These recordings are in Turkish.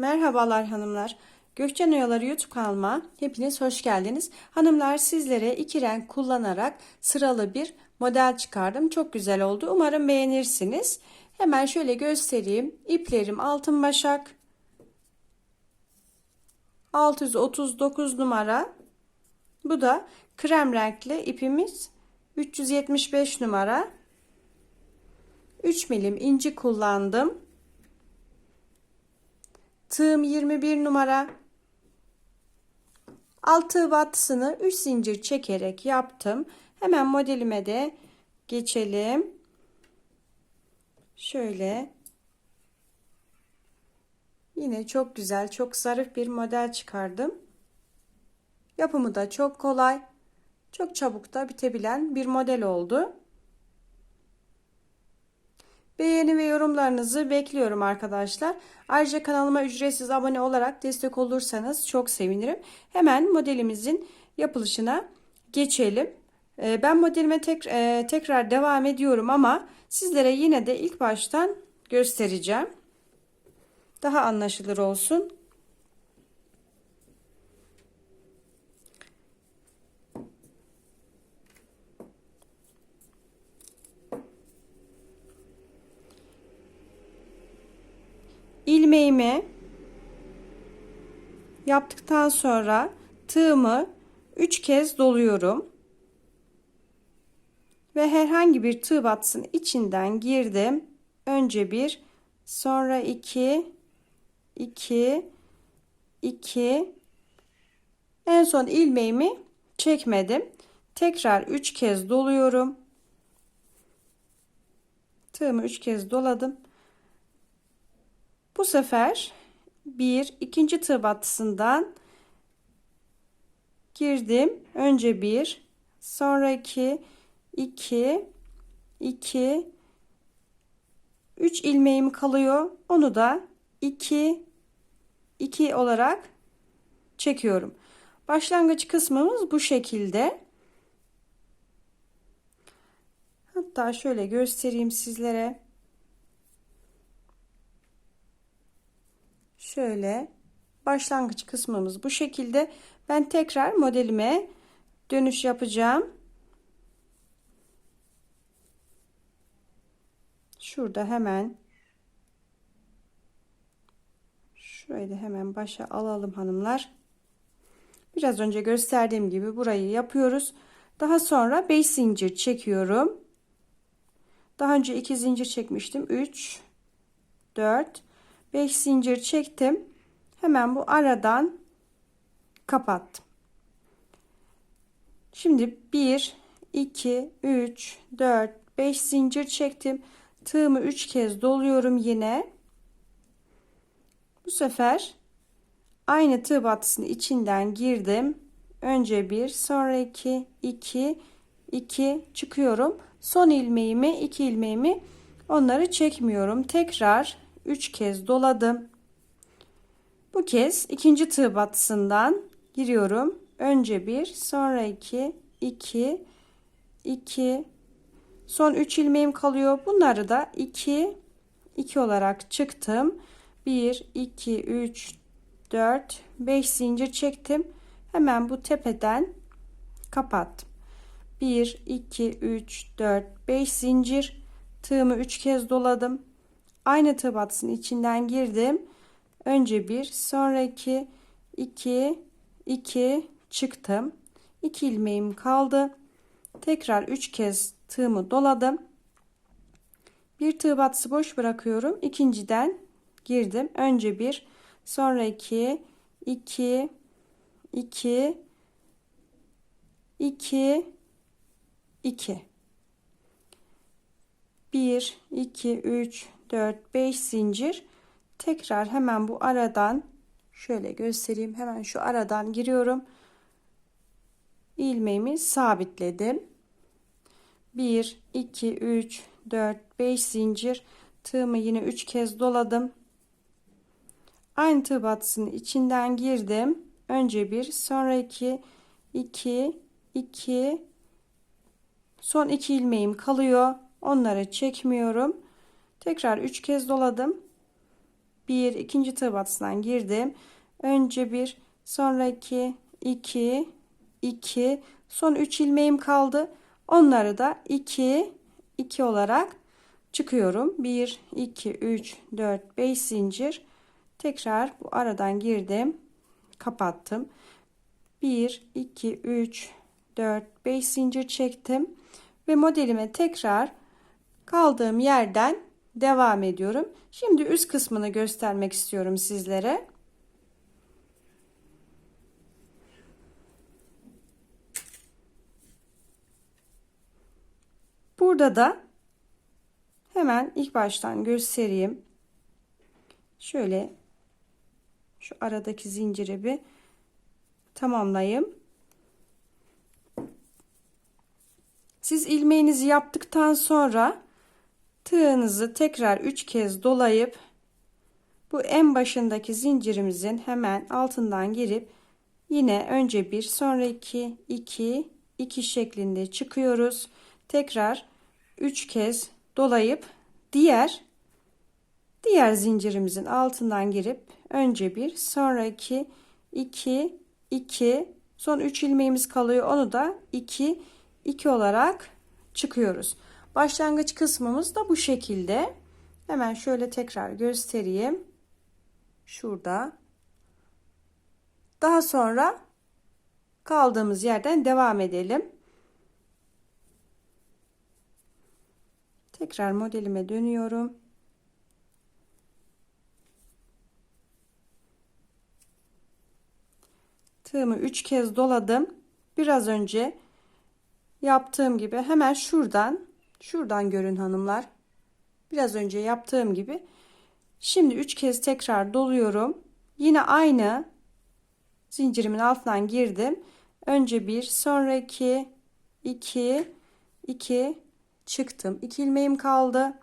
Merhabalar hanımlar. Gökçen Oyaları YouTube kanalıma hepiniz hoş geldiniz. Hanımlar sizlere iki renk kullanarak sıralı bir model çıkardım. Çok güzel oldu. Umarım beğenirsiniz. Hemen şöyle göstereyim. İplerim altın başak. 639 numara. Bu da krem renkli ipimiz 375 numara. 3 milim inci kullandım. Tığım 21 numara. Altı battısını 3 zincir çekerek yaptım. Hemen modelime de geçelim. Şöyle. Yine çok güzel, çok zarif bir model çıkardım. Yapımı da çok kolay. Çok çabuk da bitebilen bir model oldu. Beğeni ve yorumlarınızı bekliyorum arkadaşlar. Ayrıca kanalıma ücretsiz abone olarak destek olursanız çok sevinirim. Hemen modelimizin yapılışına geçelim. Ee, ben modelime tek, e, tekrar devam ediyorum ama sizlere yine de ilk baştan göstereceğim. Daha anlaşılır olsun. İlmeğimi yaptıktan sonra tığımı 3 kez doluyorum. Ve herhangi bir tığ batsın içinden girdim. Önce bir, sonra iki, iki, iki. En son ilmeğimi çekmedim. Tekrar 3 kez doluyorum. Tığımı 3 kez doladım. Bu sefer bir ikinci tığ battısından girdim. Önce bir, sonra iki, iki, iki, üç ilmeğim kalıyor. Onu da iki, iki olarak çekiyorum. Başlangıç kısmımız bu şekilde. Hatta şöyle göstereyim sizlere. Şöyle başlangıç kısmımız bu şekilde. Ben tekrar modelime dönüş yapacağım. Şurada hemen şöyle hemen başa alalım hanımlar. Biraz önce gösterdiğim gibi burayı yapıyoruz. Daha sonra 5 zincir çekiyorum. Daha önce 2 zincir çekmiştim. 3 4 5 zincir çektim. Hemen bu aradan kapattım. Şimdi 1 2 3 4 5 zincir çektim. Tığımı 3 kez doluyorum yine. Bu sefer aynı tığ battısının içinden girdim. Önce 1, sonra 2, 2, 2 çıkıyorum. Son ilmeğimi, 2 ilmeğimi onları çekmiyorum. Tekrar 3 kez doladım. Bu kez ikinci tığ battısından giriyorum. Önce 1, sonra 2, 2, 2, son 3 ilmeğim kalıyor. Bunları da 2, 2 olarak çıktım. 1, 2, 3, 4, 5 zincir çektim. Hemen bu tepeden kapattım. 1, 2, 3, 4, 5 zincir. Tığımı 3 kez doladım aynı tığ batısının içinden girdim. Önce bir, sonra iki, iki, iki çıktım. 2 ilmeğim kaldı. Tekrar 3 kez tığımı doladım. Bir tığ batısı boş bırakıyorum. İkinciden girdim. Önce bir, sonra iki, iki, iki, iki, iki. 1 2 3 4 5 zincir. Tekrar hemen bu aradan şöyle göstereyim. Hemen şu aradan giriyorum. İlmeğimi sabitledim. 1 2 3 4 5 zincir. Tığımı yine 3 kez doladım. Aynı tığ batısının içinden girdim. Önce bir sonra 2 2 2 son 2 ilmeğim kalıyor. Onları çekmiyorum Tekrar 3 kez doladım. 1 ikinci tığ batısından girdim. Önce bir sonra 2 2 2 son 3 ilmeğim kaldı. Onları da 2 2 olarak çıkıyorum. 1 2 3 4 5 zincir. Tekrar bu aradan girdim. Kapattım. 1 2 3 4 5 zincir çektim ve modelime tekrar kaldığım yerden devam ediyorum. Şimdi üst kısmını göstermek istiyorum sizlere. Burada da hemen ilk baştan göstereyim. Şöyle şu aradaki zinciri bir tamamlayayım. Siz ilmeğinizi yaptıktan sonra tığınızı tekrar 3 kez dolayıp bu en başındaki zincirimizin hemen altından girip yine önce bir sonra 2 2 2 şeklinde çıkıyoruz. Tekrar 3 kez dolayıp diğer diğer zincirimizin altından girip önce bir sonra 2 2 2 son 3 ilmeğimiz kalıyor. Onu da 2 2 olarak çıkıyoruz. Başlangıç kısmımız da bu şekilde. Hemen şöyle tekrar göstereyim. Şurada. Daha sonra kaldığımız yerden devam edelim. Tekrar modelime dönüyorum. Tığımı 3 kez doladım. Biraz önce yaptığım gibi hemen şuradan şuradan görün hanımlar. Biraz önce yaptığım gibi. Şimdi 3 kez tekrar doluyorum. Yine aynı zincirimin altından girdim. Önce bir, sonra iki, iki, iki çıktım. 2 ilmeğim kaldı.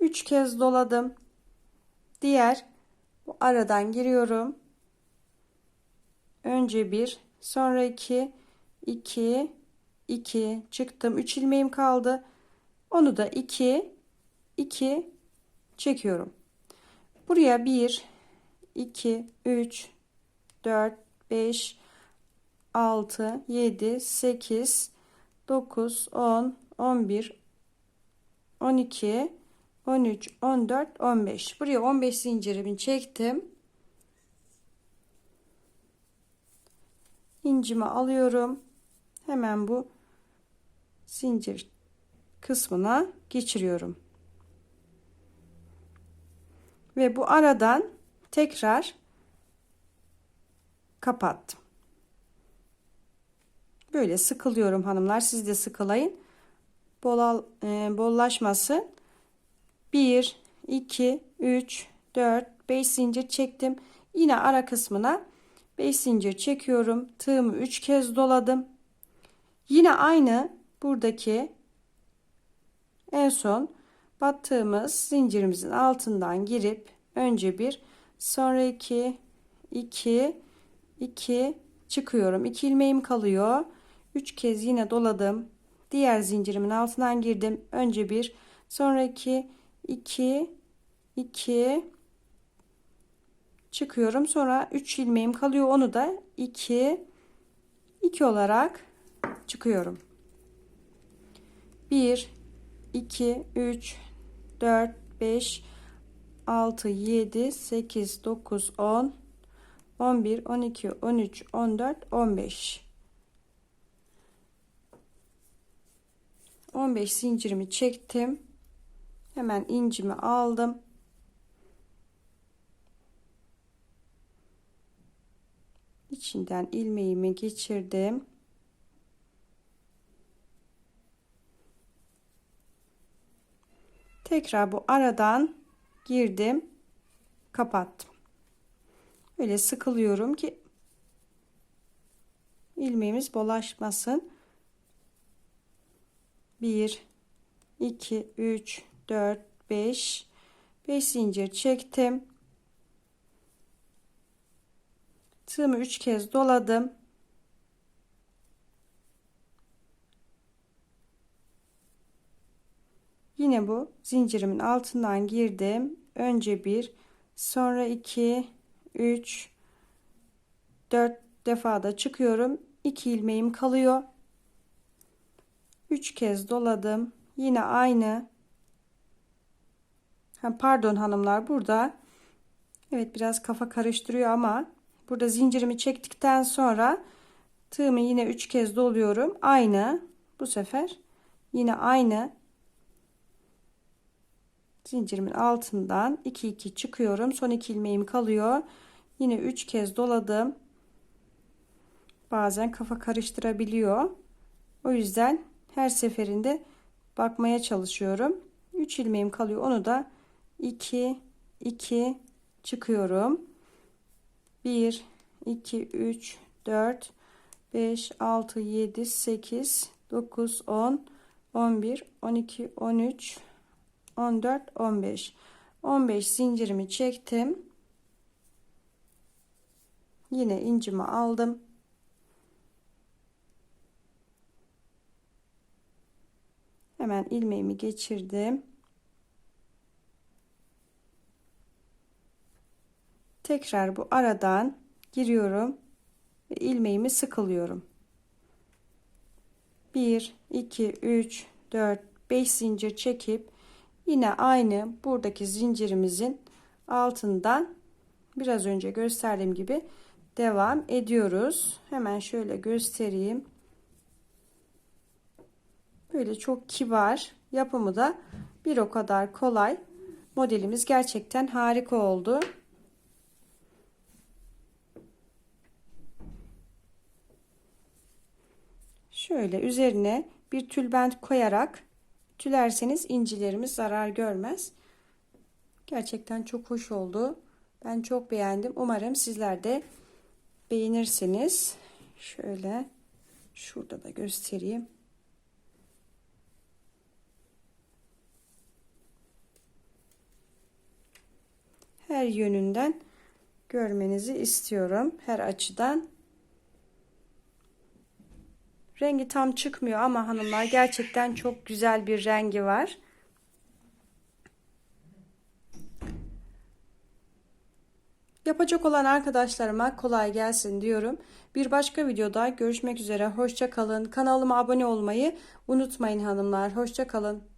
3 kez doladım. Diğer bu aradan giriyorum. Önce bir, sonra iki, 2 2 çıktım. 3 ilmeğim kaldı. Onu da 2 2 çekiyorum. Buraya 1 2 3 4 5 6 7 8 9 10 11 12 13 14 15 buraya 15 zincirimi çektim. İncimi alıyorum hemen bu zincir kısmına geçiriyorum. Ve bu aradan tekrar kapattım. Böyle sıkılıyorum hanımlar. Siz de sıkılayın. Bol, e, bollaşmasın. 1, 2, 3, 4, 5 zincir çektim. Yine ara kısmına 5 zincir çekiyorum. Tığımı 3 kez doladım. Yine aynı buradaki en son battığımız zincirimizin altından girip önce bir sonra iki iki iki çıkıyorum. 2 ilmeğim kalıyor. 3 kez yine doladım. Diğer zincirimin altından girdim. Önce bir sonra iki iki iki çıkıyorum. Sonra 3 ilmeğim kalıyor. Onu da 2 2 olarak çıkıyorum. 1 2 3 4 5 6 7 8 9 10 11 12 13 14 15 15 zincirimi çektim. Hemen incimi aldım. içinden ilmeğimi geçirdim. Tekrar bu aradan girdim. Kapattım. Böyle sıkılıyorum ki ilmeğimiz bulaşmasın. 1 2 3 4 5 5 zincir çektim. Tığımı 3 kez doladım. Yine bu zincirimin altından girdim. Önce bir, sonra iki, üç, dört defa da çıkıyorum. 2 ilmeğim kalıyor. 3 kez doladım. Yine aynı. Ha, pardon hanımlar burada. Evet biraz kafa karıştırıyor ama burada zincirimi çektikten sonra tığımı yine 3 kez doluyorum. Aynı. Bu sefer yine aynı zincirimin altından 2 2 çıkıyorum. Son 2 ilmeğim kalıyor. Yine 3 kez doladım. Bazen kafa karıştırabiliyor. O yüzden her seferinde bakmaya çalışıyorum. 3 ilmeğim kalıyor. Onu da 2 2 çıkıyorum. 1 2 3 4 5 6 7 8 9 10 11 12 13 14 15 15 zincirimi çektim. Yine incimi aldım. Hemen ilmeğimi geçirdim. Tekrar bu aradan giriyorum ve ilmeğimi sıkılıyorum. 1 2 3 4 5 zincir çekip yine aynı buradaki zincirimizin altından biraz önce gösterdiğim gibi devam ediyoruz. Hemen şöyle göstereyim. Böyle çok kibar yapımı da bir o kadar kolay. Modelimiz gerçekten harika oldu. Şöyle üzerine bir tülbent koyarak tülerseniz incilerimiz zarar görmez. Gerçekten çok hoş oldu. Ben çok beğendim. Umarım sizler de beğenirsiniz. Şöyle şurada da göstereyim. Her yönünden görmenizi istiyorum. Her açıdan. Rengi tam çıkmıyor ama hanımlar gerçekten çok güzel bir rengi var. Yapacak olan arkadaşlarıma kolay gelsin diyorum. Bir başka videoda görüşmek üzere. Hoşça kalın. Kanalıma abone olmayı unutmayın hanımlar. Hoşça kalın.